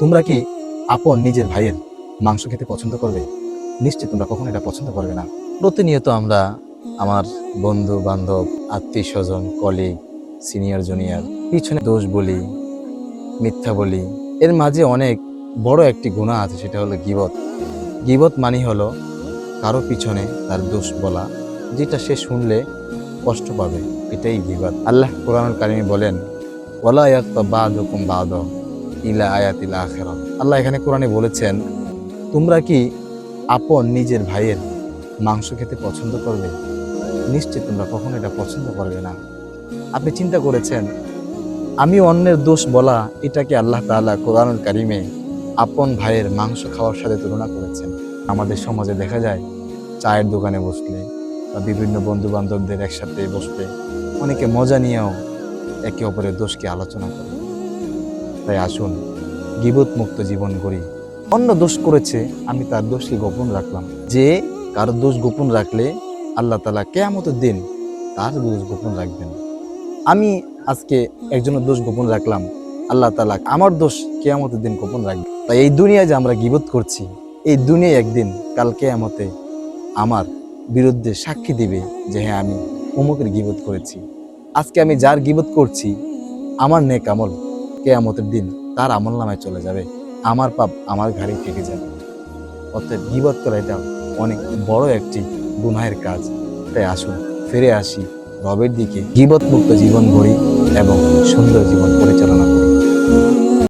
তোমরা কি আপন নিজের ভাইয়ের মাংস খেতে পছন্দ করবে? নিশ্চয় তোমরা কখনো এটা পছন্দ করবে না। প্রতিনিয়ত আমরা আমার বন্ধু, বান্ধব আত্মীয় স্বজন কলিগ সিনিয়র জুনিয়র পিছনে দোষ বলি, মিথ্যা বলি। এর মাঝে অনেক বড় একটি গুণা আছে, সেটা হলো গিবত। গিবত মানে হলো কারও পিছনে তার দোষ বলা, যেটা সে শুনলে কষ্ট পাবে। এটাই গিবত। আল্লাহ কোরআনুল কারিমে বলেন ওলা ইয়াক্তা বাদুকুম বাদ। ইলা আয়াতিল আখিরাত। আল্লাহ এখানে কোরআনে বলেছেন, তোমরা কি আপন নিজের ভাইয়ের মাংস খেতে পছন্দ করবে? নিশ্চয় তোমরা কখনো এটা পছন্দ করবে না। আপনি চিন্তা করেছেন, আমি অন্যের দোষ বলা, এটাকে আল্লাহ তাআলা কোরআনুল কারিমে আপন ভাইয়ের মাংস খাওয়ার সাথে তুলনা করেছেন? আমাদের সমাজে দেখা যায়, চায়ের দোকানে বসলে বা বিভিন্ন বন্ধু বান্ধবদের একসাথে বসলে অনেকে মজা নিয়েও একে অপরের দোষকে আলোচনা করে। তাই আসুন গিবত মুক্ত জীবন করি। অন্য দোষ করেছে, আমি তার দোষকে গোপন রাখলাম। যে কারও দোষ গোপন রাখলে আল্লাহ তালা কেয়ামতের দিন তার দোষ গোপন রাখবেন। আমি আজকে একজনের দোষ গোপন রাখলাম, আল্লাহ তালা আমার দোষ কেয়ামতের দিন গোপন রাখবে তাই এই দুনিয়ায় যে আমরা গিবত করছি, এই দুনিয়ায় একদিন, কাল কেয়ামতে আমার বিরুদ্ধে সাক্ষী দিবে যে হ্যাঁ আমি অমুকের গিবত করেছি। আজকে আমি যার গিবত করছি, আমার নেক আমল কেয়ামতের দিন তার আমল নামায় চলে যাবে। আমার পাপ আমার ঘাড়ে থেকে যাবে। অর্থাৎ বিবাদ করা এটা অনেক বড় একটি গুনাহের কাজ। তাই আসুন, ফিরে আসি। রবের দিকে গিবত মুক্ত জীবন গড়ি এবং সুন্দর জীবন পরিচালনা করি।